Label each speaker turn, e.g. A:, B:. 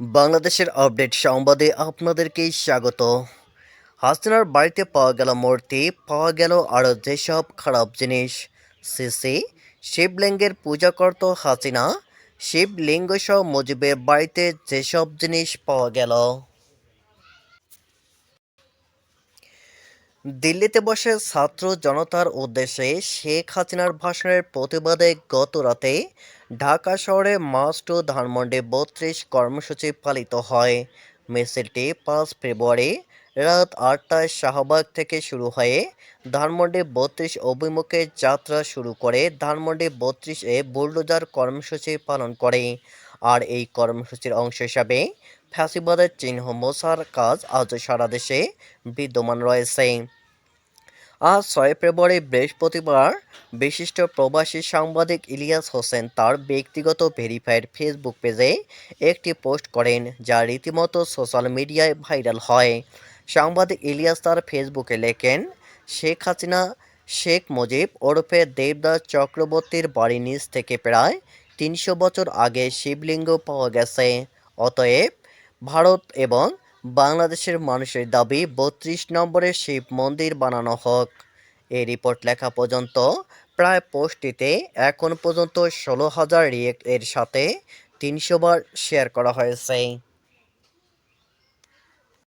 A: বাংলাদেশের আপডেট সংবাদে আপনাদেরকে স্বাগত। হাসিনার বাড়িতে পাওয়া গেল মূর্তি, পাওয়া গেল আরও যেসব খারাপ জিনিস। সিসি, শিবলিঙ্গের পূজা করত হাসিনা, শিবলিঙ্গ সহ মুজিবের বাড়িতে যেসব জিনিস পাওয়া গেল। দিল্লিতে বসে ছাত্র জনতার উদ্দেশ্যে শেখ হাসিনার ভাষণের প্রতিবাদে গত রাতে ঢাকা শহরে মাস টু ধানমন্ডি বত্রিশ কর্মসূচি পালিত হয়। মিছিলটি পাঁচ ফেব্রুয়ারি রাত আটটায় শাহবাগ থেকে শুরু হয়ে ধানমন্ডি বত্রিশ অভিমুখে যাত্রা শুরু করে ধানমন্ডি বত্রিশ বুলডোজার কর্মসূচি পালন করে। আর এই কর্মসূচির অংশ হিসাবে ফ্যাসিবাদের চিহ্ন মোছার কাজ আজ সারা দেশে বিদ্যমান রয়েছে। আজ ছয় ফেব্রুয়ারি বৃহস্পতিবার বিশিষ্ট প্রবাসী সাংবাদিক ইলিয়াস হোসেন তার ব্যক্তিগত ভেরিফাইড ফেসবুক পেজে একটি পোস্ট করেন, যা রীতিমতো সোশ্যাল মিডিয়ায় ভাইরাল হয়। সাংবাদিক ইলিয়াস তার ফেসবুকে লেখেন, শেখ হাসিনা, শেখ মুজিব ওরফে দেবদাস চক্রবর্তীর বাড়ির নিচ থেকে প্রায় তিনশো বছর আগে শিবলিঙ্গ পাওয়া গেছে। অতএব ভারত এবং বাংলাদেশের মানুষের দাবি, বত্রিশ নম্বরের শিব মন্দির বানানো হোক। এই রিপোর্ট লেখা পর্যন্ত প্রায় পোস্টটিতে এখন পর্যন্ত ষোলো হাজার রিয়েক্ট এর সাথে তিনশো বার শেয়ার করা হয়েছে।